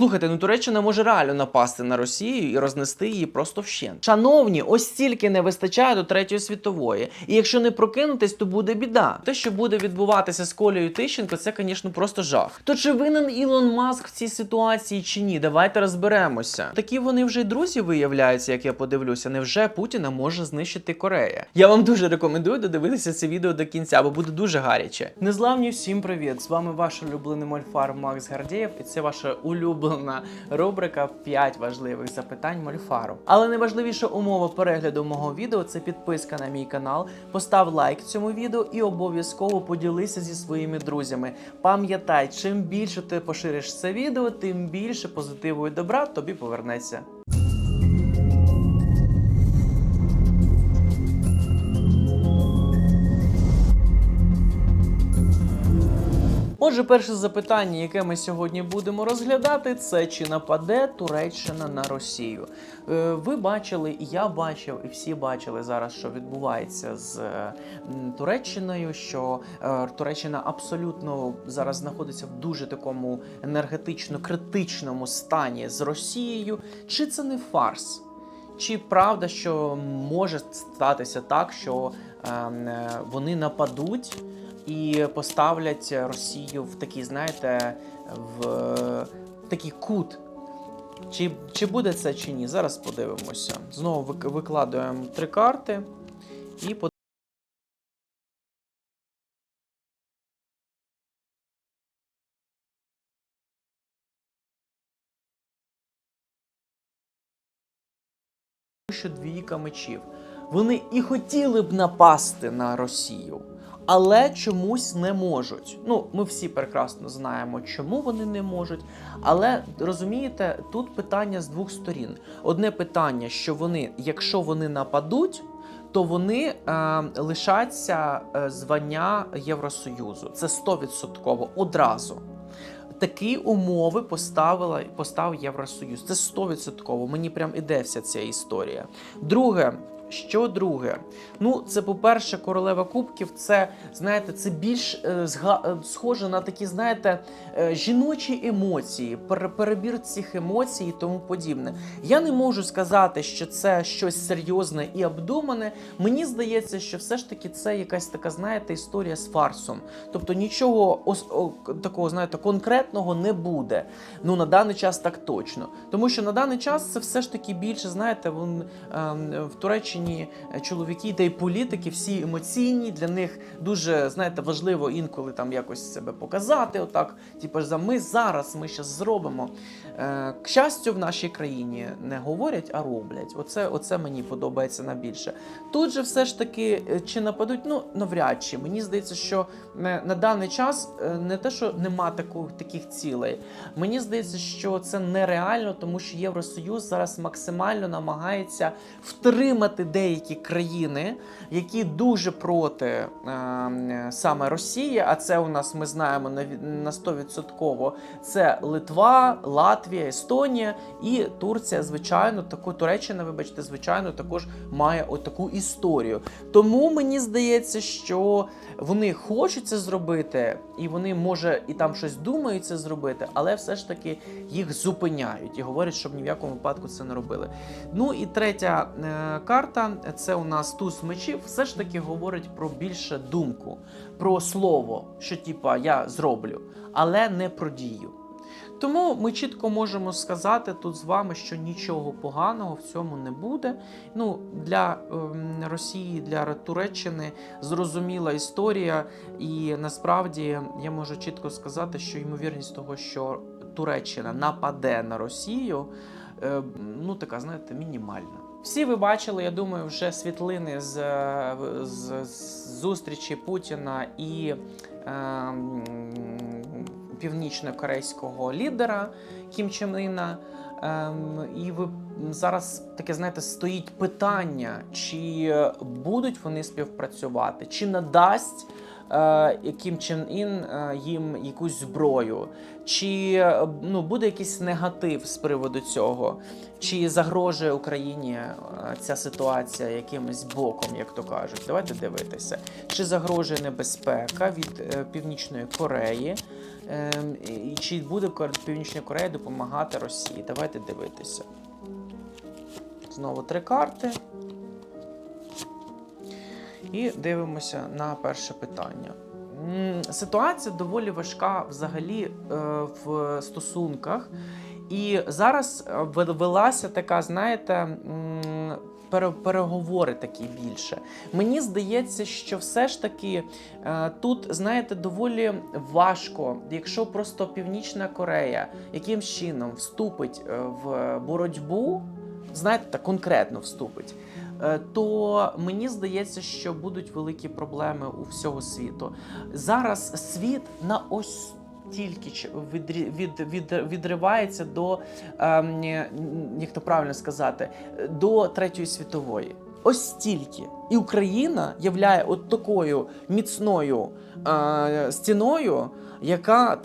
Слухайте, ну Туреччина може реально напасти на Росію і рознести її просто вщент. Шановні, ось стільки не вистачає до третьої світової. І якщо не прокинутись, то буде біда. Те, що буде відбуватися з Колею Тищенко, це, звісно, просто жах. То чи винен Ілон Маск в цій ситуації чи ні? Давайте розберемося. Такі вони вже й друзі виявляються, як я подивлюся. Невже Путіна може знищити Корея? Я вам дуже рекомендую додивитися це відео до кінця, бо буде дуже гаряче. Незламні всім привіт! З вами ваш улюблений мольфар Макс Гардієв, і це ваша улюблена рубрика «5 важливих запитань мольфару. Але найважливіша умова перегляду мого відео це підписка на мій канал. Постав лайк цьому відео і обов'язково поділися зі своїми друзями. Пам'ятай, чим більше ти пошириш це відео, тим більше позитиву і добра тобі повернеться. Отже, перше запитання, яке ми сьогодні будемо розглядати, це чи нападе Туреччина на Росію. Е, Ви бачили, і я бачив, і всі бачили зараз, що відбувається з е, Туреччиною. Що е, Туреччина абсолютно зараз знаходиться в дуже такому енергетично критичному стані з Росією. Чи це не фарс? Чи правда, що може статися так, що ем, вони нападуть і поставлять Росію в такий, знаєте, в, в такий кут? Чи, чи буде це чи ні? Зараз подивимося. Знову вик- викладуємо три карти і що двійка мечів. Вони і хотіли б напасти на Росію, але чомусь не можуть. Ну, ми всі прекрасно знаємо, чому вони не можуть. Але розумієте, тут питання з двох сторін. Одне питання, що вони, якщо вони нападуть. То вони е, лишаться е, звання Євросоюзу. Це 100% одразу. Такі умови поставила поставив Євросоюз. Це 100%. Мені прям іде вся ця історія. Друге, що друге? Ну, це, по-перше, королева кубків. Це знаєте, це більш е, е, схоже на такі, знаєте, е, жіночі емоції, перебір цих емоцій і тому подібне. Я не можу сказати, що це щось серйозне і обдумане. Мені здається, що все ж таки це якась така, знаєте, історія з фарсом. Тобто нічого ос- о, такого, знаєте, конкретного не буде. Ну на даний час так точно. Тому що на даний час це все ж таки більше, знаєте, вон, ем, в Туреччині е, чоловіки та й політики всі емоційні. Для них дуже знаєте важливо інколи там якось себе показати. Отак, типу, за ми зараз ми щас зробимо. Е, К щастю, в нашій країні не говорять, а роблять. Оце, оце мені подобається найбільше. Тут же все ж таки, е, чи нападуть, ну навряд чи. Мені здається, що на даний час не те, що нема таку, таких цілей. Мені здається, що це нереально, тому що Євросоюз зараз максимально намагається втримати деякі країни, які дуже проти е, саме Росії. А це у нас ми знаємо на, на 100%. Це Литва, Латвія, Естонія і Турція, звичайно, таку Туреччина, вибачте, звичайно, також має отаку історію. Тому мені здається, що вони хочуть це зробити, і вони може і там щось думають це зробити, але все ж таки їх зупиняють і говорять, щоб ні в якому випадку це не робили. Ну і третя е, карта це у нас туз мечів. Все ж таки говорить про більше думку, про слово, що типа я зроблю, але не про дію. Тому ми чітко можемо сказати тут з вами, що нічого поганого в цьому не буде. Ну для ем, Росії, для Туреччини зрозуміла історія, і насправді я можу чітко сказати, що ймовірність того, що Туреччина нападе на Росію, е, ну така, знаєте, мінімальна. Всі ви бачили, я думаю, вже світлини з, е, з, з зустрічі Путіна і ем, північно-корейського лідера Кім Чен Іна. Ем, і ви зараз таке знаєте, стоїть питання, чи будуть вони співпрацювати, чи надасть е, Кім Чен Ін е, їм якусь зброю, чи е, ну, буде якийсь негатив з приводу цього, чи загрожує Україні е, ця ситуація якимось боком, як то кажуть. Давайте дивитися, чи загрожує небезпека від е, Північної Кореї. Ем, чи буде Північна Корея допомагати Росії? Давайте дивитися. Знову три карти. І дивимося на перше питання. Ситуація доволі важка взагалі е, в стосунках. І зараз е, велася така, знаєте, переговори такі більше. Мені здається, що все ж таки е, тут, знаєте, доволі важко, якщо просто Північна Корея яким чином вступить в боротьбу, знаєте, так конкретно вступить. Е, То мені здається, що будуть великі проблеми у всього світу. Зараз світ на ось тільки від, від, відривається до, ем, як то правильно сказати, до Третьої світової. Ось стільки. І Україна являє от такою міцною е, стіною, яка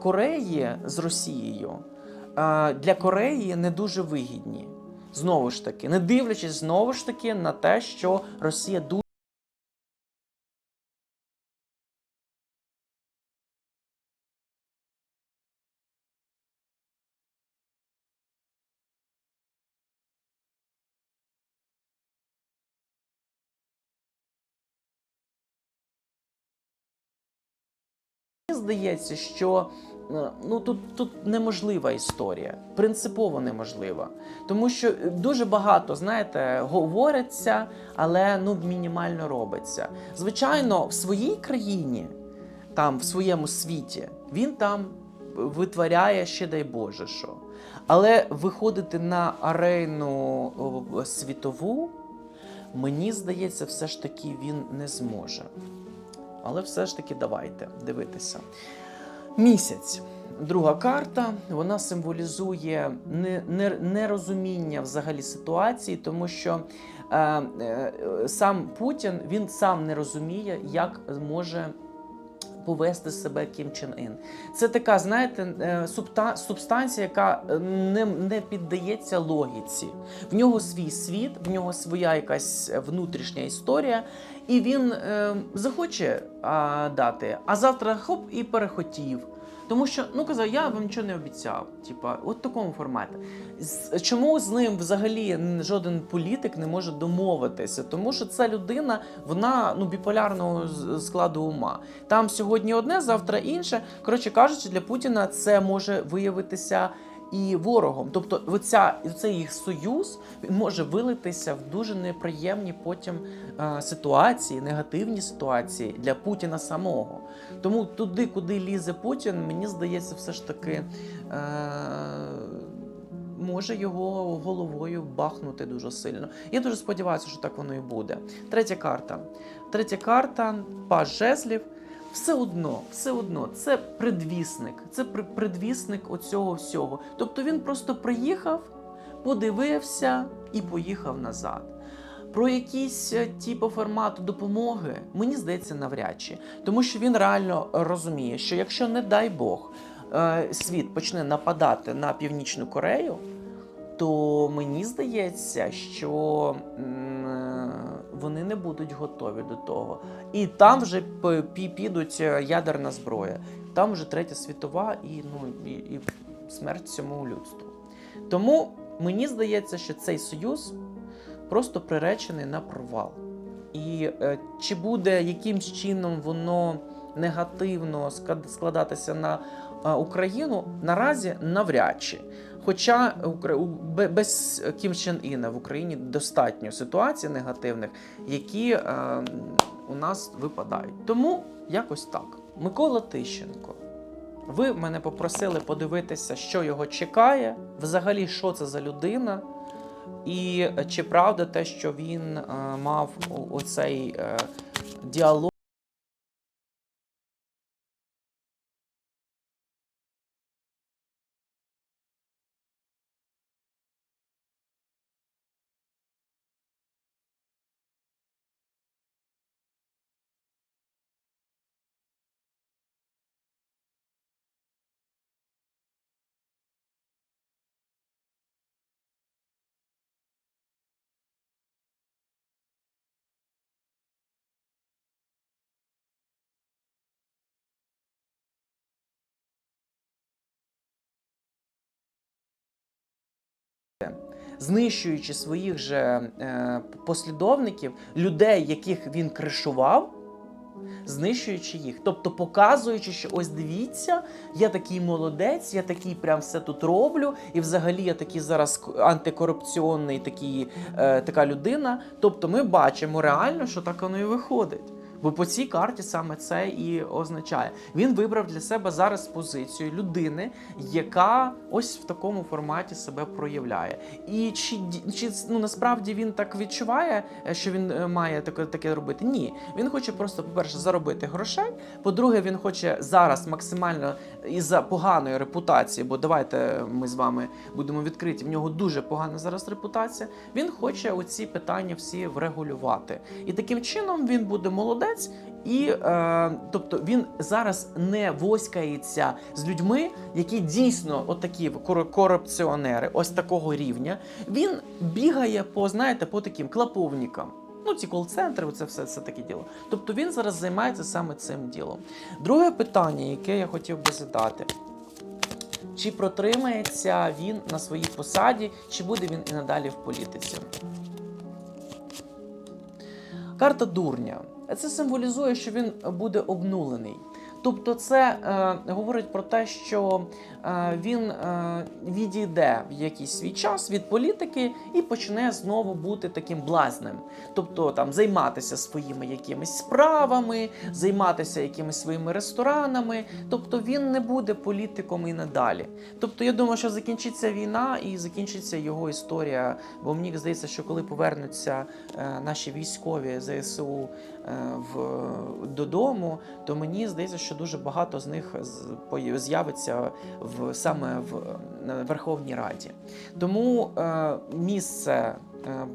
Кореї з Росією е, для Кореї не дуже вигідні. Знову ж таки, не дивлячись знову ж таки на те, що Росія дуже. Здається, що е, ну тут, тут неможлива історія, принципово неможлива. Тому що дуже багато, знаєте, говориться, але ну мінімально робиться. Звичайно, в своїй країні, там, в своєму світі, він там витворяє ще дай Боже що. Але виходити на арену світову, мені здається, все ж таки він не зможе. Але все ж таки давайте дивитися. Місяць. Друга карта, вона символізує не- не- нерозуміння взагалі ситуації, тому що е, е, сам Путін він сам не розуміє, як може повести себе Кім Чен Ін. Це така, знаєте, е, субта- субстанція, яка е, не, не піддається логіці. В нього свій світ, в нього своя якась внутрішня історія, і він е, захоче а, дати, а завтра хоп і перехотів. Тому що, ну казав, я вам нічого не обіцяв. Типа, от такому форматі. З- Чому з ним взагалі жоден політик не може домовитися? Тому що ця людина, вона ну біполярного складу ума. Там сьогодні одне, завтра інше. Коротше кажучи, для Путіна це може виявитися і ворогом. Тобто, оця, цей їх союз може вилитися в дуже неприємні потім е, ситуації, негативні ситуації для Путіна самого. Тому туди, куди лізе Путін, мені здається, все ж таки е, може його головою бахнути дуже сильно. Я дуже сподіваюся, що так воно і буде. Третя карта. Третя карта паж жезлів. Все одно, все одно, це предвісник, це предвісник оцього всього. Тобто він просто приїхав, подивився і поїхав назад. Про якісь е, ті по формату допомоги, мені здається, навряд чи. Тому що він реально розуміє, що якщо, не дай Бог, е, світ почне нападати на Північну Корею, то мені здається, що е, вони не будуть готові до того. І там вже підуть е, ядерна зброя. Там вже третя світова і, ну, і, і смерть всьому людству. Тому мені здається, що цей союз просто приречений на провал. І е, чи буде якимсь чином воно негативно складатися на Україну, наразі навряд чи. Хоча без Кім Чен Іна в Україні достатньо ситуацій негативних, які е, у нас випадають. Тому якось так. Микола Тищенко. Ви мене попросили подивитися, що його чекає, взагалі, що це за людина, і е, чи правда те, що він е, мав оцей е, діалог. Знищуючи своїх же е, послідовників, людей, яких він кришував, знищуючи їх. Тобто показуючи, що ось дивіться, я такий молодець, я такий прям все тут роблю, і взагалі я такий зараз антикорупційний такий, е, така людина. Тобто ми бачимо реально, що так воно і виходить. Бо по цій карті саме це і означає. Він вибрав для себе зараз позицію людини, яка ось в такому форматі себе проявляє. І чи, чи ну насправді він так відчуває, е, що він е, має таке, таке робити? Ні. Він хоче просто, по-перше, заробити грошей. По-друге, він хоче зараз максимально із-за поганої репутації, бо давайте ми з вами будемо відкриті. В нього дуже погана зараз репутація. Він хоче оці питання всі врегулювати. І таким чином він буде молодець. І е, тобто він зараз не воськається з людьми, які дійсно отакі корупціонери, ось такого рівня. Він бігає по, знаєте, по таким клаповникам. Ну, ці кол-центри, це все це таке діло. Тобто він зараз займається саме цим ділом. Друге питання, яке я хотів би задати. Чи протримається він на своїй посаді, чи буде він і надалі в політиці? Карта дурня. Це символізує, що він буде обнулений. Тобто, це е, говорить про те, що е, він е, відійде в якийсь свій час від політики і почне знову бути таким блазним. Тобто там займатися своїми якимись справами, займатися якимись своїми ресторанами. Тобто він не буде політиком і надалі. Тобто, я думаю, що закінчиться війна і закінчиться його історія. Бо мені здається, що коли повернуться е, наші військові ЗСУ в додому, то мені здається, що дуже багато з них з'явиться в саме в е, Верховній Раді. Тому е, місце. е,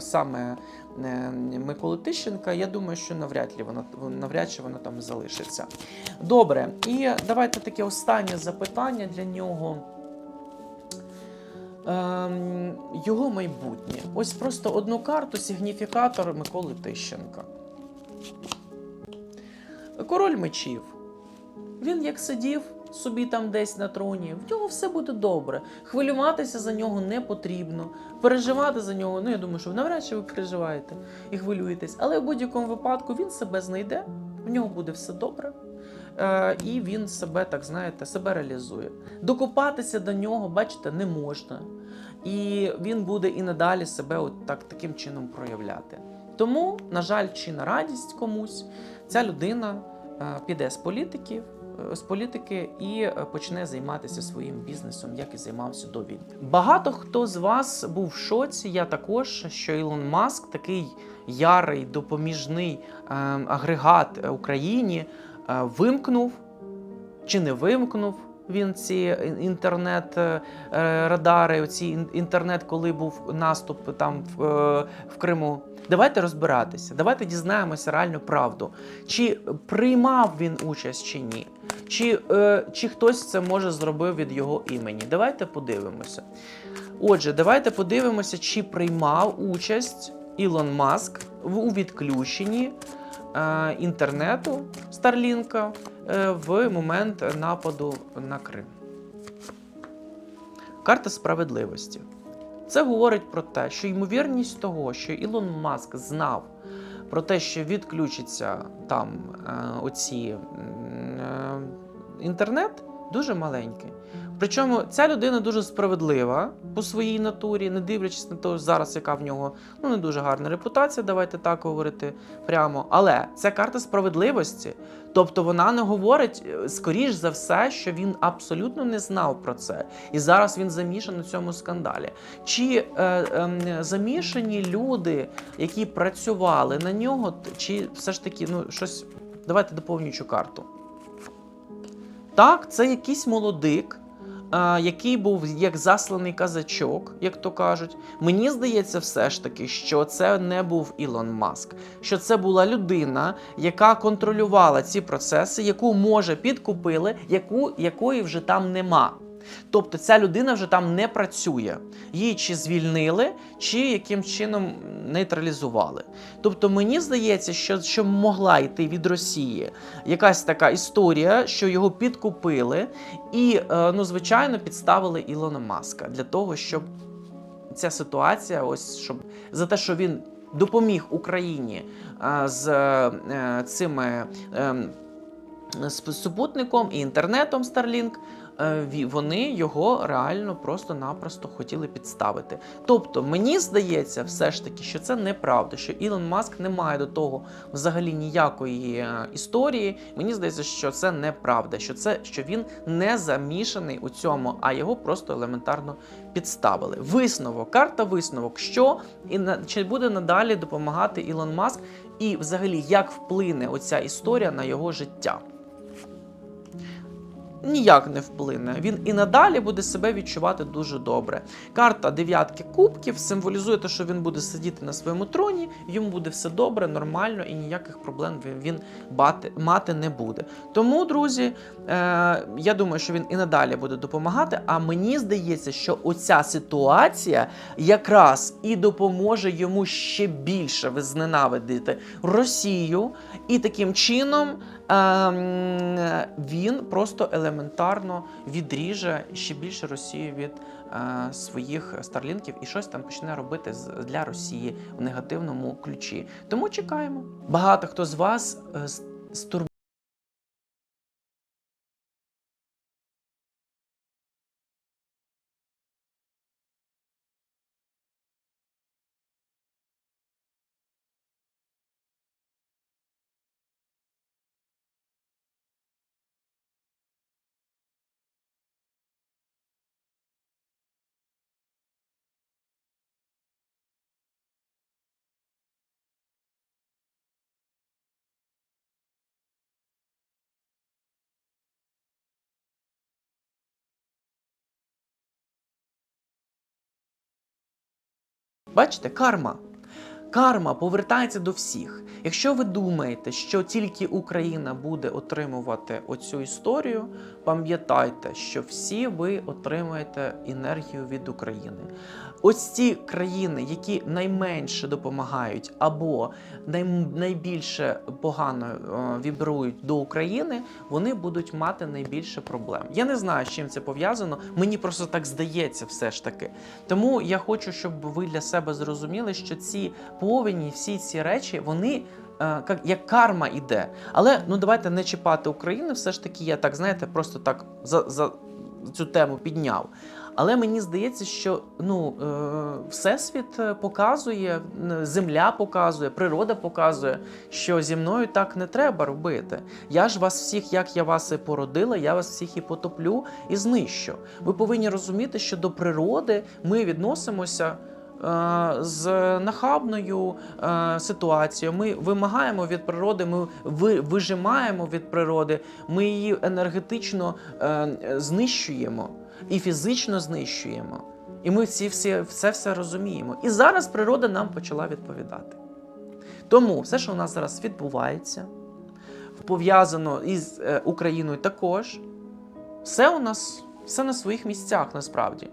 Саме е, Миколи Тищенка, я думаю, що навряд ли воно навряд чи воно там залишиться. Добре, і давайте таке останнє запитання для нього. Ем, його майбутнє. Ось просто одну карту, сигніфікатор Миколи Тищенка. Король мечів. Він як сидів собі там десь на троні, в нього все буде добре. Хвилюватися за нього не потрібно. Переживати за нього, ну я думаю, що навряд чи ви переживаєте і хвилюєтесь. Але в будь-якому випадку він себе знайде, в нього буде все добре. Е, і він себе, так знаєте, себе реалізує. Докопатися до нього, бачите, не можна. І він буде і надалі себе от так, таким чином проявляти. Тому, на жаль, чи на радість комусь, ця людина піде з політики, е, з політики і е, почне займатися своїм бізнесом, як і займався до війни. Багато хто з вас був в шоці, я також, що Ілон Маск, такий ярий допоміжний е, агрегат е, Україні, е, вимкнув чи не вимкнув він ці інтернет-радари, ці інтернет, коли був наступ там е, в Криму. Давайте розбиратися, давайте дізнаємося реальну правду. Чи приймав він участь чи ні? Чи, е, чи хтось це може зробив від його імені? Давайте подивимося. Отже, давайте подивимося, чи приймав участь Ілон Маск у відключенні е, інтернету Старлінка е, в момент нападу на Крим. Карта справедливості. Це говорить про те, що ймовірність того, що Ілон Маск знав про те, що відключиться там е, оці е, інтернет, дуже маленький. Причому ця людина дуже справедлива по своїй натурі, не дивлячись на те, зараз яка в нього ну не дуже гарна репутація, давайте так говорити прямо. Але це карта справедливості. Тобто вона не говорить, е, скоріш за все, що він абсолютно не знав про це. І зараз він замішаний у цьому скандалі. Чи е, е, замішані люди, які працювали на нього, чи все ж таки, ну, щось. Давайте доповнюючу карту. Так, це якийсь молодик, який був як засланий казачок, як то кажуть. Мені здається, все ж таки, що це не був Ілон Маск, що це була людина, яка контролювала ці процеси, яку може підкупили, яку, якої вже там нема. Тобто ця людина вже там не працює. Її чи звільнили, чи яким чином нейтралізували. Тобто мені здається, що, що могла йти від Росії якась така історія, що його підкупили, і, е, ну, звичайно, підставили Ілона Маска для того, щоб ця ситуація, ось щоб за те, що він допоміг Україні е, з е, цими. ем, з супутником і інтернетом Starlink, вони його реально просто-напросто хотіли підставити. Тобто, мені здається, все ж таки, що це неправда, що Ілон Маск не має до того взагалі ніякої е, історії. Мені здається, що це неправда, що це що він не замішаний у цьому, а його просто елементарно підставили. Висновок, карта висновок, що і на чи буде надалі допомагати Ілон Маск, і взагалі як вплине оця історія на його життя ніяк не вплине. Він і надалі буде себе відчувати дуже добре. Карта дев'ятки кубків символізує те, що він буде сидіти на своєму троні, йому буде все добре, нормально і ніяких проблем він- бати, мати не буде. Тому, друзі, е, я думаю, що він і надалі буде допомагати. А мені здається, що оця ситуація якраз і допоможе йому ще більше зненавидити Росію, і таким чином він просто елементарно відріже ще більше Росію від е, своїх старлінків і щось там почне робити для Росії в негативному ключі. Тому чекаємо. Багато хто з вас е, Бачите, карма. Карма повертається до всіх. Якщо ви думаєте, що тільки Україна буде отримувати оцю історію, пам'ятайте, що всі ви отримаєте енергію від України. Ось ці країни, які найменше допомагають або най, найбільше погано е, вібрують до України, вони будуть мати найбільше проблем. Я не знаю, з чим це пов'язано. Мені просто так здається, все ж таки. Тому я хочу, щоб ви для себе зрозуміли, що ці повені, всі ці речі, вони. е, Як, як карма іде. Але ну давайте не чіпати Україну. Все ж таки, я так знаєте, просто так за, за цю тему підняв. Але мені здається, що ну е, всесвіт е, показує, земля показує, природа показує, що зі мною так не треба робити. Я ж вас всіх, як я вас і породила, я вас всіх і потоплю і знищу. Ви повинні розуміти, що до природи ми відносимося. Е, З нахабною е, ситуацією ми вимагаємо від природи, ми вижимаємо від природи, ми її енергетично е, знищуємо і фізично знищуємо. І ми всі, всі все все розуміємо. І зараз природа нам почала відповідати. Тому все, що у нас зараз відбувається, пов'язано із Україною також, все у нас все на своїх місцях насправді.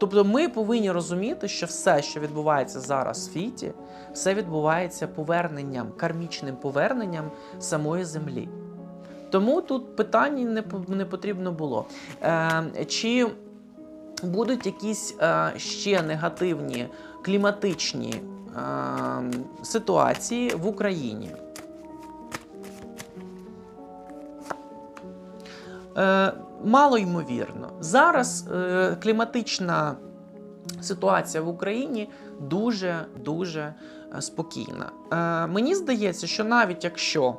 Тобто ми повинні розуміти, що все, що відбувається зараз в світі, все відбувається поверненням, кармічним поверненням самої землі. Тому тут питань не, потрібно було. Е, чи будуть якісь е, ще негативні кліматичні е, ситуації в Україні? Е, мало ймовірно. Зараз е, кліматична ситуація в Україні дуже дуже е, спокійна. Е, мені здається, що навіть якщо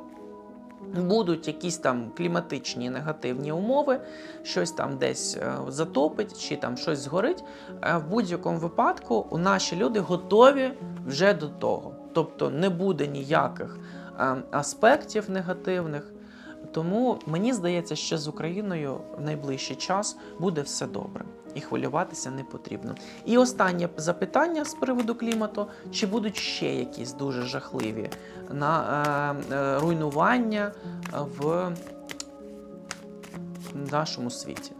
будуть якісь там кліматичні негативні умови, щось там десь е, затопить чи там щось згорить, е, в будь-якому випадку у наші люди готові вже до того. Тобто не буде ніяких е, аспектів негативних. Тому мені здається, що з Україною в найближчий час буде все добре і хвилюватися не потрібно. І останнє запитання з приводу клімату: чи будуть ще якісь дуже жахливі на е, е, руйнування в нашому світі?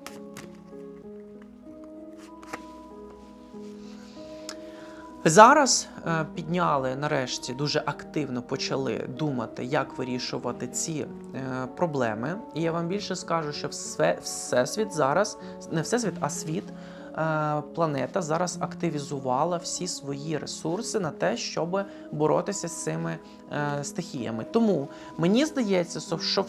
Зараз е, підняли нарешті дуже активно почали думати, як вирішувати ці е, проблеми. І я вам більше скажу, що все, всесвіт зараз, не всесвіт, а світ. Е, Планета зараз активізувала всі свої ресурси на те, щоб боротися з цими е, стихіями. Тому мені здається, що-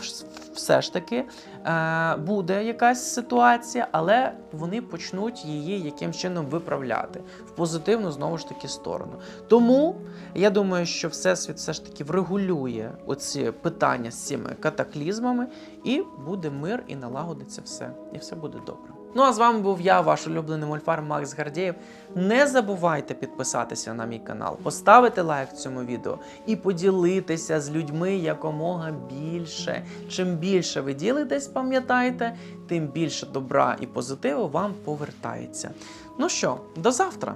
все ж таки е, буде якась ситуація, але вони почнуть її яким чином виправляти в позитивну знову ж таки сторону. Тому я думаю, що всесвіт все ж таки врегулює оці питання з цими катаклізмами, і буде мир, і налагодиться все, і все буде добре. Ну а з вами був я, ваш улюблений мольфар Макс Гардєєв. Не забувайте підписатися на мій канал, поставити лайк цьому відео і поділитися з людьми якомога більше. Чим більше ви ділитесь, пам'ятайте, тим більше добра і позитиву вам повертається. Ну що, до завтра!